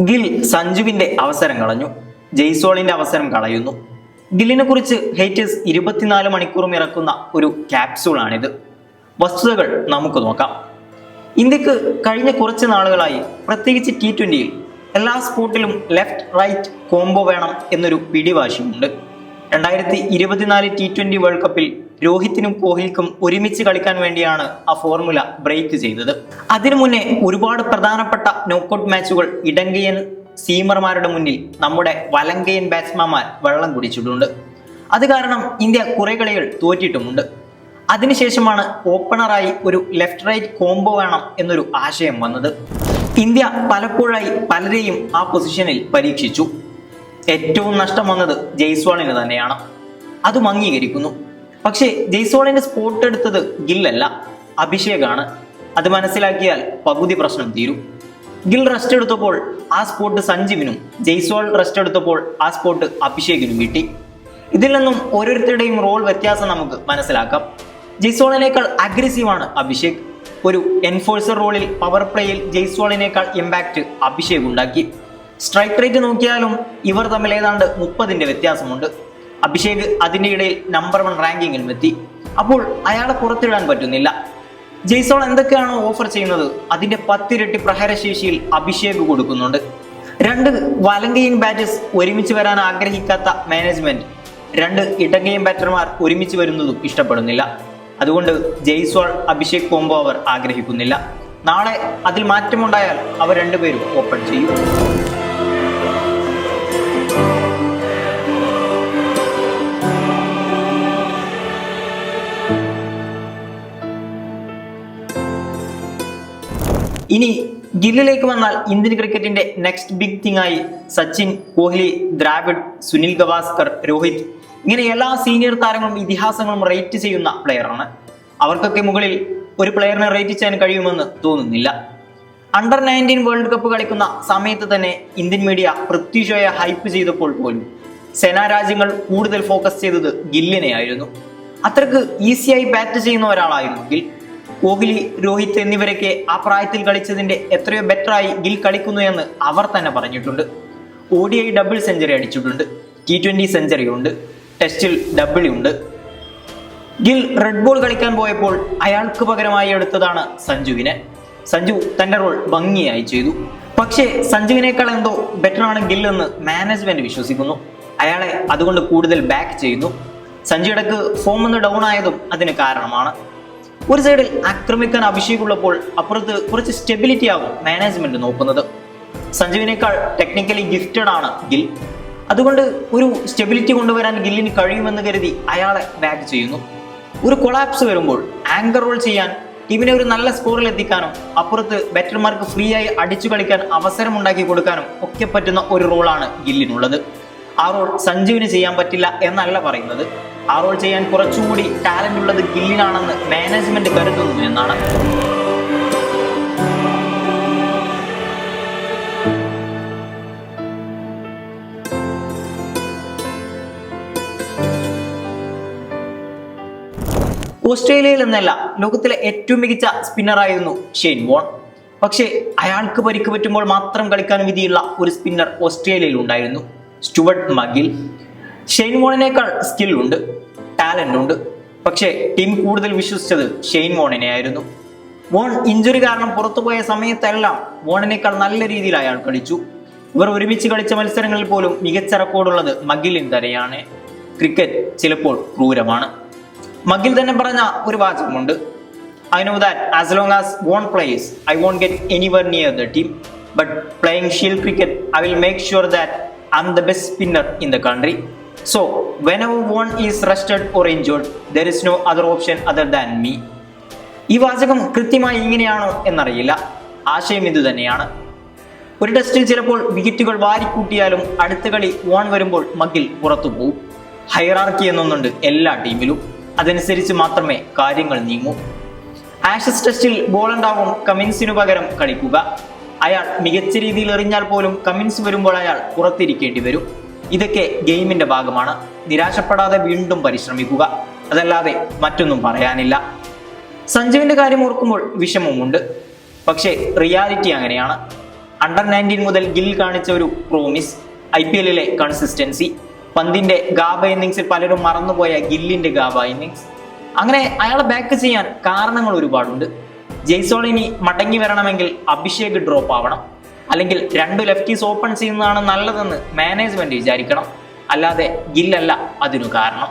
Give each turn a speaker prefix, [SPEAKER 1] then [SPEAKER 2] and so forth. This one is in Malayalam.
[SPEAKER 1] ഗിൽ സഞ്ജുവിന്റെ അവസരം കളഞ്ഞു. ജയ്സോളിന്റെ അവസരം കളയുന്നു. ഗില്ലിനെ കുറിച്ച് ഹേറ്റേഴ്സ് ഇരുപത്തിനാല് മണിക്കൂറും ഇറക്കുന്ന ഒരു ക്യാപ്സൂളാണിത് വസ്തുതകൾ നമുക്ക് നോക്കാം. ഇന്ത്യയ്ക്ക് കഴിഞ്ഞ കുറച്ച് നാളുകളായി പ്രത്യേകിച്ച് ടി ട്വന്റിയിൽ എല്ലാ സ്പോർട്ടിലും ലെഫ്റ്റ് റൈറ്റ് കോംബോ വേണം എന്നൊരു പിടിവാശിയുണ്ട് രണ്ടായിരത്തി ഇരുപത്തിനാല് ടി ട്വന്റി വേൾഡ് കപ്പിൽ രോഹിത്തിനും കോഹ്ലിക്കും ഒരുമിച്ച് കളിക്കാൻ വേണ്ടിയാണ് ആ ഫോർമുല ബ്രേക്ക് ചെയ്തത്. അതിനു മുന്നേ ഒരുപാട് പ്രധാനപ്പെട്ട നോക്കൌട്ട് മാച്ചുകൾ ഇടങ്കയൻ സീമർമാരുടെ മുന്നിൽ നമ്മുടെ വലങ്കയൻ ബാറ്റ്സ്മാൻമാർ വെള്ളം കുടിച്ചിട്ടുണ്ട്. അത് കാരണം ഇന്ത്യ കുറെ കളികൾ തോറ്റിട്ടുമുണ്ട്. അതിനുശേഷമാണ് ഓപ്പണറായി ഒരു ലെഫ്റ്റ് റൈറ്റ് കോംബോ വേണം എന്നൊരു ആശയം വന്നത്. ഇന്ത്യ പലപ്പോഴായി പലരെയും ആ പൊസിഷനിൽ പരീക്ഷിച്ചു. ഏറ്റവും നഷ്ടം വന്നത് ജയ്സ്വാളിന് തന്നെയാണ്. അതും അംഗീകരിക്കുന്നു. പക്ഷേ ജയ്സോളിന്റെ സ്പോട്ട് എടുത്തത് ഗില്ലല്ല അഭിഷേകാണ്. അത് മനസ്സിലാക്കിയാൽ പകുതി പ്രശ്നം തീരും. ഗിൽ റെസ്റ്റ് എടുത്തപ്പോൾ ആ സ്പോട്ട് സഞ്ജീവിനും ജയ്സോൾ റെസ്റ്റ് എടുത്തപ്പോൾ ആ സ്പോട്ട് അഭിഷേകിനും കിട്ടി. ഇതിൽ നിന്നും ഓരോരുത്തരുടെയും റോൾ വ്യത്യാസം നമുക്ക് മനസ്സിലാക്കാം. ജയ്സോളിനേക്കാൾ അഗ്രസീവാണ് അഭിഷേക്. ഒരു എൻഫോഴ്സർ റോളിൽ പവർ പ്ലേയിൽ ജയ്സോളിനേക്കാൾ ഇമ്പാക്റ്റ് അഭിഷേക് ഉണ്ടാക്കി. സ്ട്രൈക്ക് റേറ്റ് നോക്കിയാലും ഇവർ തമ്മിൽ ഏതാണ്ട് മുപ്പതിന്റെ വ്യത്യാസമുണ്ട്. അഭിഷേക് അതിന്റെ ഇടയിൽ നമ്പർ വൺ റാങ്കിങ്ങിലും എത്തി. അപ്പോൾ അയാളെ പുറത്തിടാൻ പറ്റുന്നില്ല. ജയ്സോൾ എന്തൊക്കെയാണോ ഓഫർ ചെയ്യുന്നത്? അതിന്റെ പത്തിരട്ടി പ്രഹരശേഷിയിൽ അഭിഷേക് കൊടുക്കുന്നുണ്ട്. രണ്ട് വലങ്കയും ബാറ്റേഴ്സ് ഒരുമിച്ച് വരാൻ ആഗ്രഹിക്കാത്ത മാനേജ്മെന്റ് രണ്ട് ഇടങ്കയും ബാറ്റർമാർ ഒരുമിച്ച് വരുന്നതും ഇഷ്ടപ്പെടുന്നില്ല. അതുകൊണ്ട് ജയ്സ്വാൾ അഭിഷേക് കോംബോ അവർ ആഗ്രഹിക്കുന്നില്ല. നാളെ അതിൽ മാറ്റമുണ്ടായാൽ അവർ രണ്ടുപേരും ഓപ്പൺ ചെയ്യും. ഇനി ഗില്ലിലേക്ക് വന്നാൽ ഇന്ത്യൻ ക്രിക്കറ്റിന്റെ നെക്സ്റ്റ് ബിഗ് തിങ് ആയി സച്ചിൻ കോഹ്ലി ദ്രാവിഡ് സുനിൽ ഗവാസ്കർ രോഹിത്. ഇങ്ങനെ എല്ലാ സീനിയർ താരങ്ങളും ഇതിഹാസങ്ങളും റേറ്റ് ചെയ്യുന്ന പ്ലെയറാണ് അവർക്കൊക്കെ മുകളിൽ ഒരു പ്ലെയറിനെ റേറ്റ് ചെയ്യാൻ കഴിയുമെന്ന് തോന്നുന്നില്ല. അണ്ടർ നയന്റീൻ വേൾഡ് കപ്പ് കളിക്കുന്ന സമയത്ത് തന്നെ ഇന്ത്യൻ മീഡിയ പ്രത്യുഷയ ഹൈപ്പ് ചെയ്തപ്പോൾ പോലും സേനാ രാജ്യങ്ങൾ കൂടുതൽ ഫോക്കസ് ചെയ്തത് ഗില്ലിനെ ആയിരുന്നു അത്രയ്ക്ക് ഈസിയായി ബാറ്റ് ചെയ്യുന്ന ഒരാളായിരുന്നു ഗിൽ കോഹ്ലി രോഹിത് എന്നിവരൊക്കെ ആ പ്രായത്തിൽ കളിച്ചതിന്റെ എത്രയോ ബെറ്ററായി ഗിൽ കളിക്കുന്നു എന്ന് അവർ തന്നെ പറഞ്ഞിട്ടുണ്ട്. O D I double century അടിച്ചിട്ടുണ്ട്. ടി ട്വന്റി സെഞ്ചുറി ഉണ്ട്. ടെസ്റ്റിൽ ഡബിൾ ഉണ്ട്. ഗിൽ റെഡ് ബോൾ കളിക്കാൻ പോയപ്പോൾ അയാൾക്ക് പകരമായി എടുത്തതാണ് സഞ്ജുവിനെ സഞ്ജു തന്റെ റോൾ ഭംഗിയായി ചെയ്തു. പക്ഷേ സഞ്ജുവിനേക്കാൾ എന്തോ ബെറ്ററാണ് ഗിൽ എന്ന് മാനേജ്മെന്റ് വിശ്വസിക്കുന്നു. അയാളെ അതുകൊണ്ട് കൂടുതൽ ബാക്ക് ചെയ്യുന്നു. സഞ്ജു ഇടയ്ക്ക് ഫോം ഒന്ന് ഡൗൺ ആയതും അതിന് കാരണമാണ്. ഒരു സൈഡിൽ ആക്രമിക്കാൻ അഭിഷേക് ഉള്ളപ്പോൾ അപ്പുറത്ത് കുറച്ച് സ്റ്റെബിലിറ്റി ആകും മാനേജ്മെന്റ് നോക്കുന്നത്. സഞ്ജുവിനേക്കാൾ ടെക്നിക്കലി ഗിഫ്റ്റഡ് ആണ് ഗിൽ. അതുകൊണ്ട് ഒരു സ്റ്റെബിലിറ്റി കൊണ്ടുവരാൻ ഗില്ലിന് കഴിയുമെന്ന് കരുതി അയാളെ ബാക്ക് ചെയ്യുന്നു. ഒരു കൊളാപ്സ് വരുമ്പോൾ ആങ്കർ റോൾ ചെയ്യാൻ ടീമിനെ ഒരു നല്ല സ്കോറിൽ എത്തിക്കാനും അപ്പുറത്ത് ബാറ്റർമാർക്ക് ഫ്രീ ആയി അടിച്ചു കളിക്കാൻ അവസരം ഉണ്ടാക്കി കൊടുക്കാനും ഒക്കെ പറ്റുന്ന ഒരു റോളാണ് ഗില്ലിനുള്ളത്. ആ റോൾ സഞ്ജുവിന് ചെയ്യാൻ പറ്റില്ല എന്നല്ല പറയുന്നത്. ആ റോൾ ചെയ്യാൻ കുറച്ചുകൂടി ടാലന്റ് ഉള്ളത് ഗില്ലിനാണെന്ന് മാനേജ്മെന്റ് കരുതുന്നു എന്നാണ്. ഓസ്ട്രേലിയയിൽ നിന്നല്ല ലോകത്തിലെ ഏറ്റവും മികച്ച സ്പിന്നറായിരുന്നു ഷെയ്ൻ വോൺ പക്ഷേ അയാൾക്ക് പരിക്ക് പറ്റുമ്പോൾ മാത്രം കളിക്കാൻ വിധിയുള്ള ഒരു സ്പിന്നർ ഓസ്ട്രേലിയയിൽ ഉണ്ടായിരുന്നു. സ്റ്റുവർട്ട് മഗിൽ ഷെയ്ൻ വോണിനേക്കാൾ സ്കിൽ ഉണ്ട് ടാലന്റ് ഉണ്ട്. പക്ഷേ ടീം കൂടുതൽ വിശ്വസിച്ചത് ഷെയ്ൻ വോണിനെ ആയിരുന്നു വോൺ ഇഞ്ചുറി കാരണം പുറത്തുപോയ സമയത്തെല്ലാം വോണിനേക്കാൾ നല്ല രീതിയിൽ അയാൾ കളിച്ചു. ഇവർ ഒരുമിച്ച് കളിച്ച മത്സരങ്ങളിൽ പോലും മികച്ച റെക്കോർഡുള്ളത് മഗിലിൻ തന്നെയാണ്. ക്രിക്കറ്റ് ചിലപ്പോൾ ക്രൂരമാണ്. മഗിൽ തന്നെ പറഞ്ഞ ഒരു വാചകമുണ്ട്. I know that as long as Warne plays I won't get anywhere near the team but playing shield cricket I will make sure that I'm the best spinner in the country so whenever one is is or or there is no other option other than me. ഈ വാചകം കൃത്യമായി ഇങ്ങനെയാണോ എന്നറിയില്ല. ആശയം ഇത് തന്നെയാണ്. ഒരു ടെസ്റ്റിൽ ചിലപ്പോൾ വിക്കറ്റുകൾ വാരിക്കൂട്ടിയാലും അടുത്ത കളി ഓൺ വരുമ്പോൾ മഗിൽ പുറത്തു പോകും ഹൈറാർക്കി എന്നൊന്നുണ്ട് എല്ലാ ടീമിലും. അതനുസരിച്ച് മാത്രമേ കാര്യങ്ങൾ നീങ്ങൂ. ആഷസ് ടെസ്റ്റിൽ ബോൾ ഉണ്ടാവും കമിൻസിനു പകരം കളിക്കുക. അയാൾ മികച്ച രീതിയിൽ എറിഞ്ഞാൽ പോലും കമിൻസ് വരുമ്പോൾ അയാൾ പുറത്തിരിക്കേണ്ടി വരും. ഇതൊക്കെ ഗെയിമിന്റെ ഭാഗമാണ്. നിരാശപ്പെടാതെ വീണ്ടും പരിശ്രമിക്കുക. അതല്ലാതെ മറ്റൊന്നും പറയാനില്ല. സഞ്ജുവിന്റെ കാര്യം ഓർക്കുമ്പോൾ വിഷമമുണ്ട് പക്ഷേ റിയാലിറ്റി അങ്ങനെയാണ്. അണ്ടർ നയന്റീൻ മുതൽ ഗിൽ കാണിച്ച ഒരു പ്രോമിസ് ഐ പി എല്ലിലെ കൺസിസ്റ്റൻസി പന്തിന്റെ ഗാബ ഇന്നിങ്സിൽ പലരും മറന്നുപോയ ഗില്ലിന്റെ ഗാബ ഇന്നിങ്സ് അങ്ങനെ അയാളെ ബാക്ക് ചെയ്യാൻ കാരണങ്ങൾ ഒരുപാടുണ്ട്. ജയ്സോൾ ഇനി മടങ്ങി വരണമെങ്കിൽ അഭിഷേക് ഡ്രോപ്പ് ആവണം. അല്ലെങ്കിൽ രണ്ട് ലെഫ്റ്റീസ് ഓപ്പൺ ചെയ്യുന്നതാണ് നല്ലതെന്ന് മാനേജ്മെന്റ് വിചാരിക്കണം. അല്ലാതെ ഗില്ലല്ല അതിനു കാരണം.